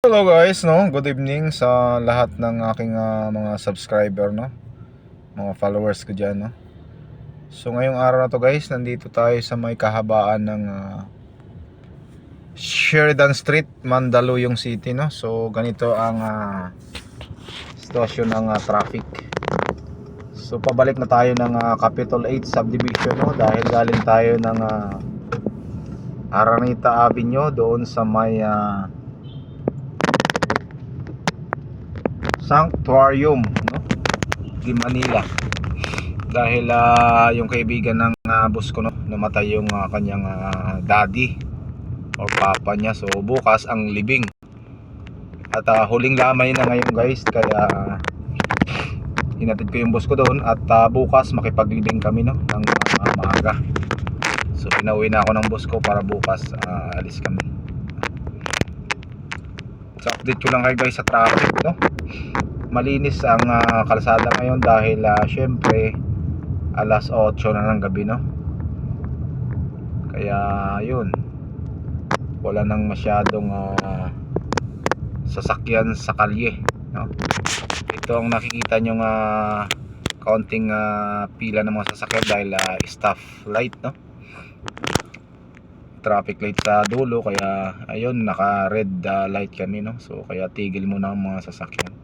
Hello guys, no? Good evening sa lahat ng aking ah, mga subscriber, no? Mga followers ko dyan, no? So ngayong araw na to guys, nandito tayo sa may kahabaan ng ah, Sheridan Street, Mandaluyong City, no? So ganito ang ah, sitwasyon ng ah, traffic. So pabalik na tayo ng ah, Capital 8 subdivision, no? Dahil galing tayo ng ah, Aranita Avenue doon sa may ah, Sanctuarium no? Di Manila. Dahil ah, yung kaibigan ng ah, boss ko no namatay yung ah, kanyang ah, daddy or papa niya. So bukas ang libing. At ah, huling lamay na ngayon guys. Kaya hinatid ko yung boss ko doon at ah, bukas makipaglibing kami no ng ah, maaga. So pinauwi na ako ng boss ko para bukas ah, alis kami so update ko lang kayo guys sa traffic no? Malinis ang ah, kalsada ngayon dahil ah, syempre alas 8 na ng gabi no? Kaya yun. Wala nang masyadong ah, sasakyan sa kalye no? Ito ang nakikita nyo nga kaunting ah, pila ng mga sasakyan dahil ah, staff light no traffic light sa dulo kaya ayun naka red ah, light kami no so kaya tigil muna ang mga sasakyan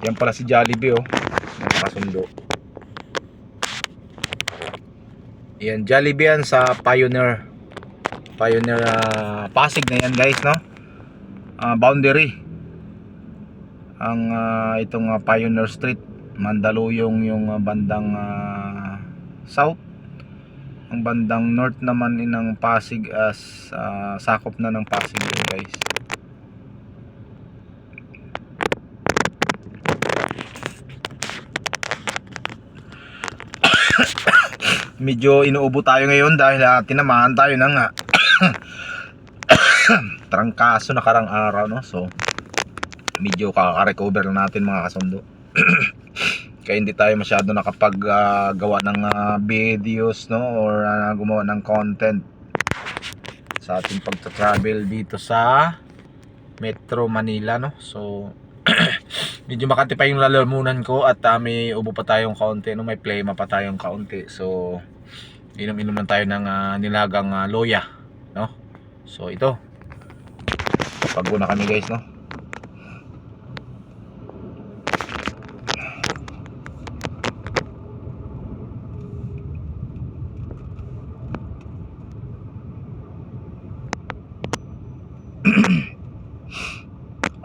yan pala si Jollibee oh. Mga kasundo. Yan, Jollibee yan sa Pioneer. Pioneer ah, Pasig na yan guys, no? Ah, boundary. Ang ah, itong ah, Pioneer Street, Mandaluyong yung ah, bandang ah, south. Ang bandang north naman ng Pasig as ah, sakop na ng Pasig yun guys. medyo inuubo tayo ngayon dahil uh, tinamaan tayo ng uh, trangkaso nakarang araw no? So medyo kaka-recover natin mga kasundo kaya hindi tayo masyado nakapag-gawa ng ah, videos no? Or ah, gumawa ng content sa ating pagta-travel dito sa Metro Manila no? So medyo makati pa yung lalamunan ko at uh, may ubo pa tayong kaunti no? May plema pa tayong kaunti. So inom-inom tayo ng ah, nilagang ah, loya no? So ito. Na kami guys no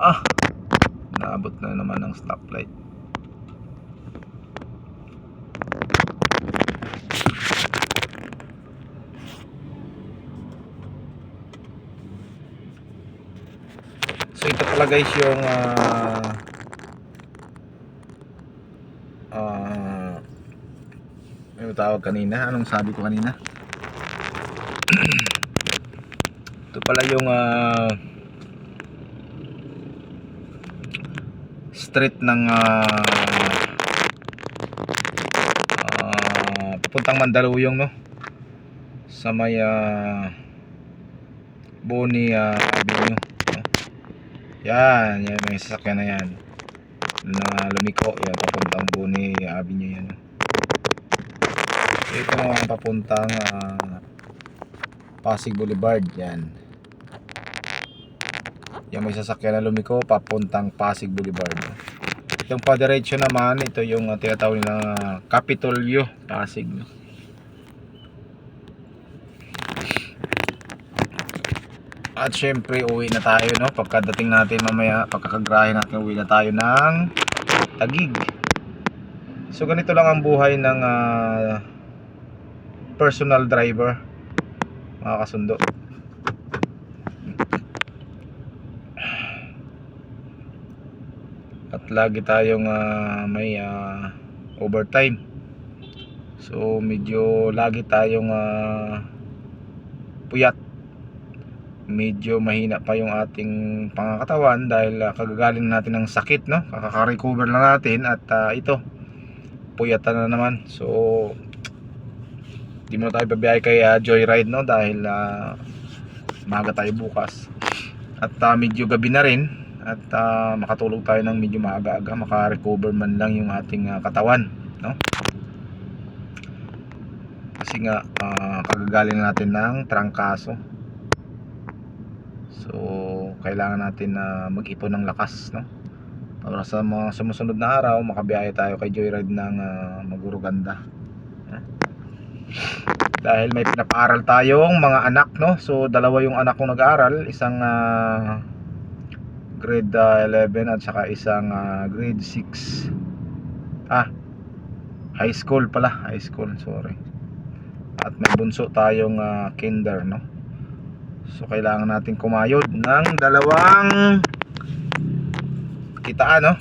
ah! Naabot na naman ng stoplight. So ito pala guys yung ah ah ano tawag kanina? Anong sabi ko kanina? Ito pala yung ah street ng ah ah, papuntang Mandaluyong no? Sa may ah, Boni ah, Avenue no? yan yan may sasakyan na yan. Na lumiko yan papuntang Boni Avenue yan ito naman papuntang ah, Pasig Boulevard yan yung may sasakyan na lumiko papuntang Pasig Boulevard. Yung padiretso naman, ito yung uh, tinatawag nilang uh, Capitolio, Pasig. At syempre, uwi na tayo, no? Pagkadating natin mamaya, pagkakagrahe natin, uwi na tayo ng Tagig. So, ganito lang ang buhay ng uh, personal driver, mga kasundo. Lagi tayong ah, may ah, overtime. So medyo lagi tayong ah, puyat. Medyo mahina pa yung ating pangakatawan dahil ah, kagagaling natin ng sakit no? Kakaka-recover lang natin at ah, ito puyatan na naman. So di mo tayo babiyahe kay ah, Joyride no? Dahil ah, maga tayo bukas. At ah, medyo gabi na rin at ah, makatulog tayo ng medyo maaga-aga, maka-recover man lang yung ating ah, katawan, no? Kasi nga ah, kagagaling natin ng trangkaso. So, kailangan natin na mag-ipon ng lakas, no? Para sa mga sumusunod na araw, makabiyahe tayo kay Joyride ng ah, Maguruganda. Dahil may pinapaaral tayong mga anak, no? So, dalawa yung anak kong nag-aaral, isang ah, grade ah, 11 at saka isang ah, grade 6. Ah, high school pala, high school, sorry. At may bunso tayong ah, kinder, no? So kailangan natin kumayod ng dalawang kitaan, no?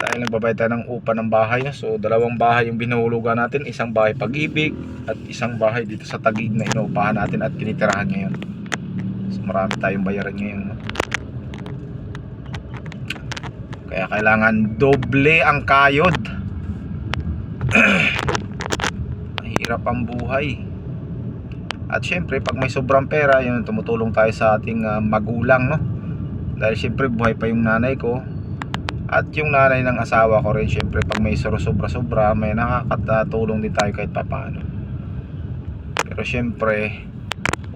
Dahil nagbabayad tayo ng upa ng bahay? So dalawang bahay yung binuhulugan natin, isang bahay pag-ibig at isang bahay dito sa Tagig na inuupahan natin at tinitirahan ngayon. So marami tayong bayaran ngayon, no? Kaya kailangan doble ang kayod. Mahirap ang buhay. At syempre, pag may sobrang pera, yun, tumutulong tayo sa ating ah, magulang, no? Dahil syempre, buhay pa yung nanay ko. At yung nanay ng asawa ko rin, syempre, pag may sobra-sobra, may nakakatulong din tayo kahit papaano. Pero syempre,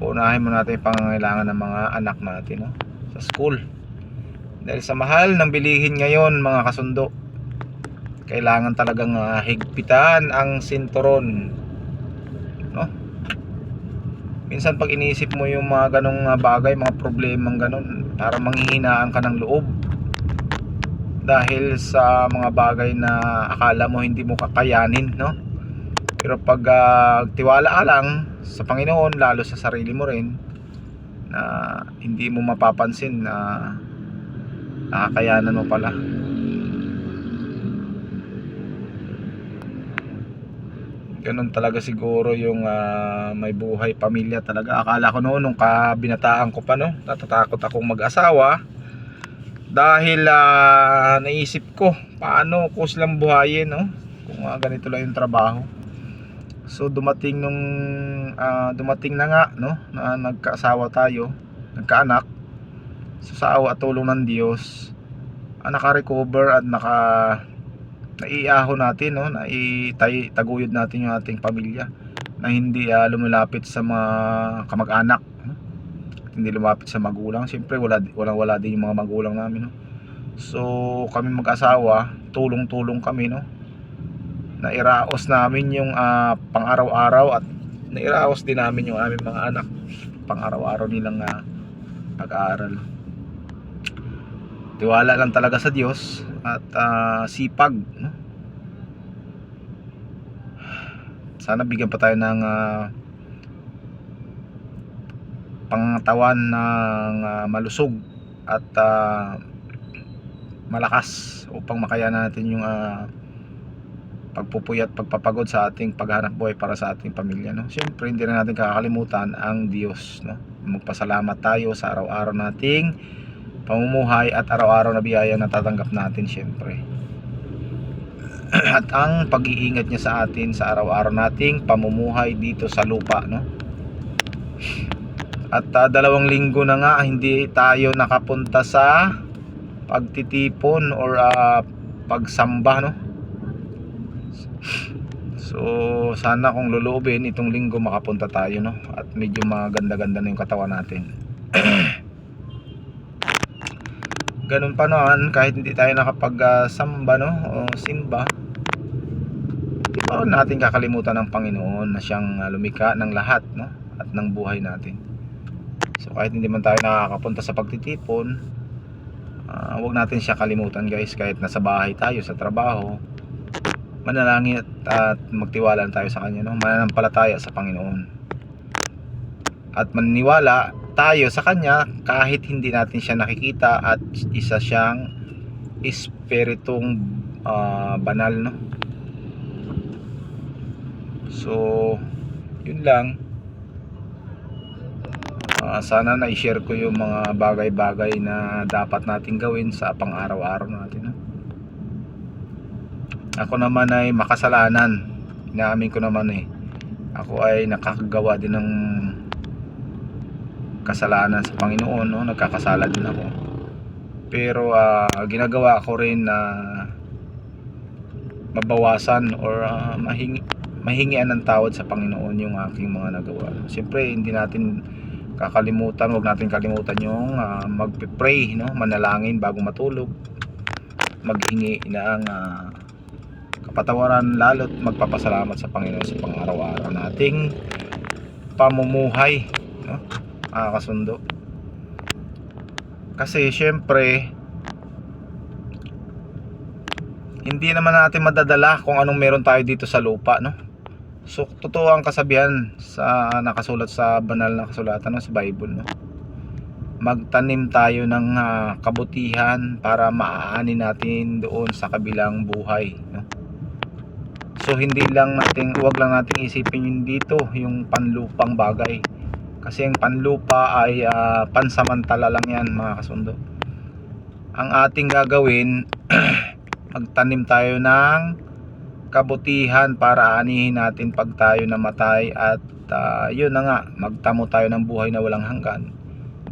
unahin mo natin yung pangangailangan ng mga anak natin, no? Sa school. Dahil sa mahal ng bilihin ngayon, mga kasundo, kailangan talagang ah, higpitan ang sinturon. No? Minsan pag iniisip mo yung mga ganong ah, bagay, mga problemang ganon, para manghihinaan ka ng loob. Dahil sa mga bagay na akala mo hindi mo kakayanin, no? Pero pag ah, tiwala ka lang sa Panginoon, lalo sa sarili mo rin, na hindi mo mapapansin na nakakayanan mo pala. Ganun talaga siguro yung ah, may buhay pamilya talaga. Akala ko noon nung kabinataan ko pa no, natatakot akong mag-asawa dahil ah, naisip ko paano ko silang buhayin no kung ah, ganito lang yung trabaho. So dumating nung ah, dumating na nga no na nagkaasawa tayo, nagkaanak. Sa awa at tulong ng Diyos, ah, naka-recover at naka naiaho natin no? Naitay taguyod natin yung ating pamilya na hindi ah, lumilapit sa mga kamag-anak no? Hindi lumapit sa magulang. Siyempre wala wala wala din yung mga magulang namin no? So kami mag-asawa tulong-tulong kami no? Nairaos namin yung ah, pang-araw-araw at nairaos din namin yung aming mga anak. Pang-araw-araw nilang ah, pag-aaral tiwala lang talaga sa Diyos at ah, sipag no? sana bigyan pa tayo ng ah, pangatawan ng ah, malusog at ah, malakas upang makayanan natin yung ah, pagpupuyat pagpapagod sa ating paghanap buhay para sa ating pamilya no siyempre hindi na natin kakalimutan ang Diyos no magpasalamat tayo sa araw-araw nating pamumuhay at araw-araw na biyaya na tatanggap natin syempre. At ang pag-iingat niya sa atin sa araw-araw nating pamumuhay dito sa lupa no? At ah, dalawang linggo na nga hindi tayo nakapunta sa pagtitipon or ah, pagsamba no? So sana kung luluubin itong linggo makapunta tayo no? At medyo maganda-ganda na yung katawan natin ganun pa noon kahit hindi tayo nakapagsamba no? O simba. Di pa natin kakalimutan ng Panginoon na siyang ah, lumika ng lahat no? At ng buhay natin. So kahit hindi man tayo nakakapunta sa pagtitipon ah, huwag natin siya kalimutan guys. Kahit nasa bahay tayo sa trabaho manalangin at, at magtiwala tayo sa kanya no? Mananampalataya sa Panginoon. At maniniwala tayo sa kanya kahit hindi natin siya nakikita at isa siyang espiritong ah, banal no? So yun lang. Ah, sana na-share ko yung mga bagay-bagay na dapat natin gawin sa pang-araw-araw natin no? ako naman ay makasalanan. Inaamin ko naman eh. Ako ay nakakagawa din ng kasalanan sa Panginoon no nagkakasala din ako pero ah, ginagawa ko rin na mabawasan or ah, mahingi mahingian ng tawad sa Panginoon yung aking mga nagawa. Siyempre, hindi natin kakalimutan, wag natin kalimutan yung ah, magpe-pray, no? manalangin bago matulog. Maghingi ng ah, kapatawaran lalo't magpapasalamat sa Panginoon sa pang-araw-araw nating pamumuhay, no? Mga kasundo. Kasi syempre, hindi naman natin madadala kung anong meron tayo dito sa lupa, no? So, totoo ang kasabihan sa nakasulat sa banal na kasulatan no, sa Bible, no? Magtanim tayo ng ah, kabutihan para maaani natin doon sa kabilang buhay, no? So, hindi lang natin, wag lang nating isipin yung dito, yung panlupang bagay. Kasi ang panlupa ay ah, pansamantala lang yan, mga kasundo. Ang ating gagawin, magtanim tayo ng kabutihan para anihin natin pag tayo namatay at ah, yun na nga magtamo tayo ng buhay na walang hanggan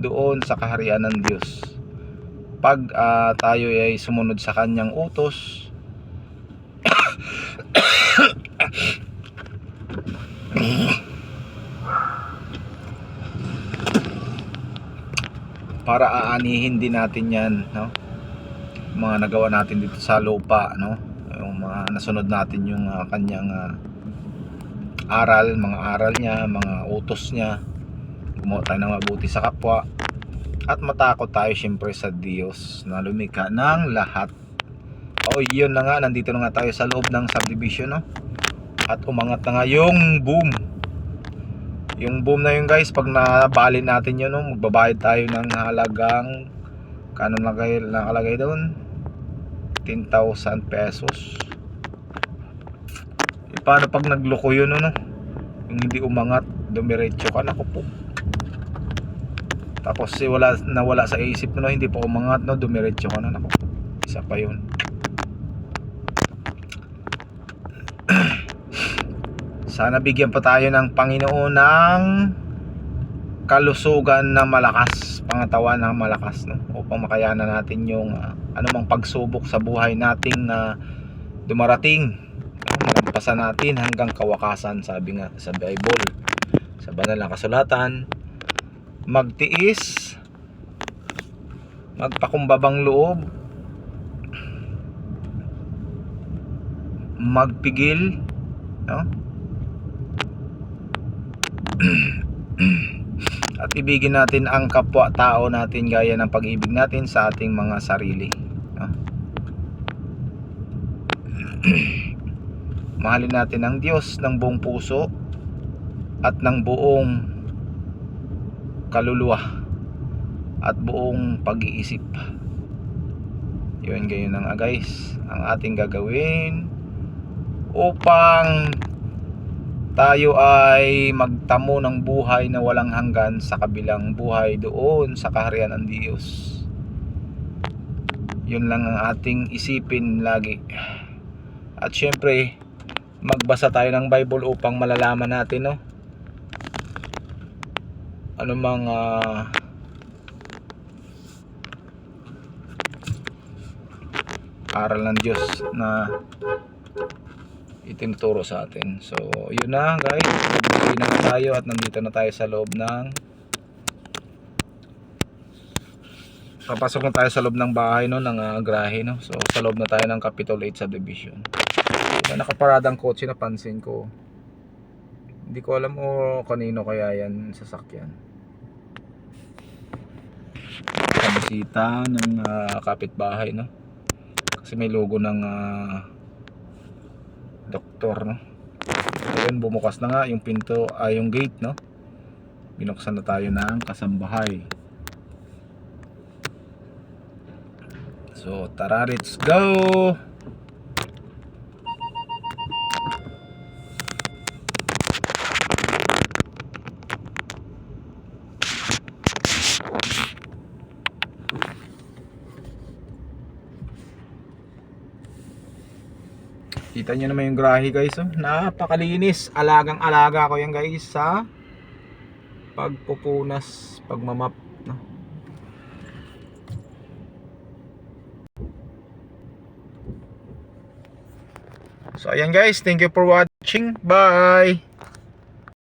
doon sa kaharian ng Diyos pag ah, tayo ay sumunod sa kanyang utos para aanihin din natin yan no? Mga nagawa natin dito sa lupa no? Yung mga nasunod natin yung ah, kanyang ah, aral mga aral niya mga utos niya. Gumawa tayo ng mabuti sa kapwa. At matakot tayo syempre sa Diyos na lumikha ng lahat. O yun na nga nandito na nga tayo sa loob ng subdivision no? At umangat na nga yung boom yung boom na yun guys pag nabali natin yun no, magbabayad tayo ng halagang kano lagay, nakalagay doon? 10,000 pesos. E, paano pag nagloko yun no yung hindi umangat dumiretso ka naku po. Tapos eh, wala, nawala sa isip no, hindi pa umangat no dumiretso ka na naku po. Isa pa yun sana bigyan pa tayo ng Panginoon ng kalusugan na malakas pangatawan na malakas no? Upang makayanan natin yung ah, anumang pagsubok sa buhay nating na dumarating. No? malampasan natin hanggang kawakasan sabi nga sa Bible. Sa banal na kasulatan magtiis magpakumbabang loob magpigil no at ibigin natin ang kapwa-tao natin gaya ng pag-ibig natin sa ating mga sarili. No? Mahalin natin ang Diyos ng buong puso at ng buong kaluluwa at buong pag-iisip. Yun gayon na nga guys, ang ating gagawin upang tayo ay magtamo ng buhay na walang hanggan sa kabilang buhay doon sa kaharian ng Diyos. Yun lang ang ating isipin lagi. At syempre, magbasa tayo ng Bible upang malalaman natin, no? Ano mga aral ng Diyos na itinuturo sa atin. So, yun na guys. Nagbuhay na tayo at nandito na tayo sa loob ng Papasok na tayo sa loob ng bahay no, ng uh, grahe no. So, sa loob na tayo ng Capitol 8 subdivision. May nakaparadang kotse na pansin ko. Hindi ko alam o kanino kaya yan sasakyan. Kabisita ng uh, kapitbahay no. Kasi may logo ng uh, doktor no? Ayun bumukas na nga yung pinto ay yung gate no? Binuksan na tayo ng kasambahay. So tara let's go Kita nyo naman yung grahe guys. Oh. Napakalinis. Alagang-alaga ko yan guys sa pagpupunas, pagmamap. No? So ayan guys. Thank you for watching. Bye!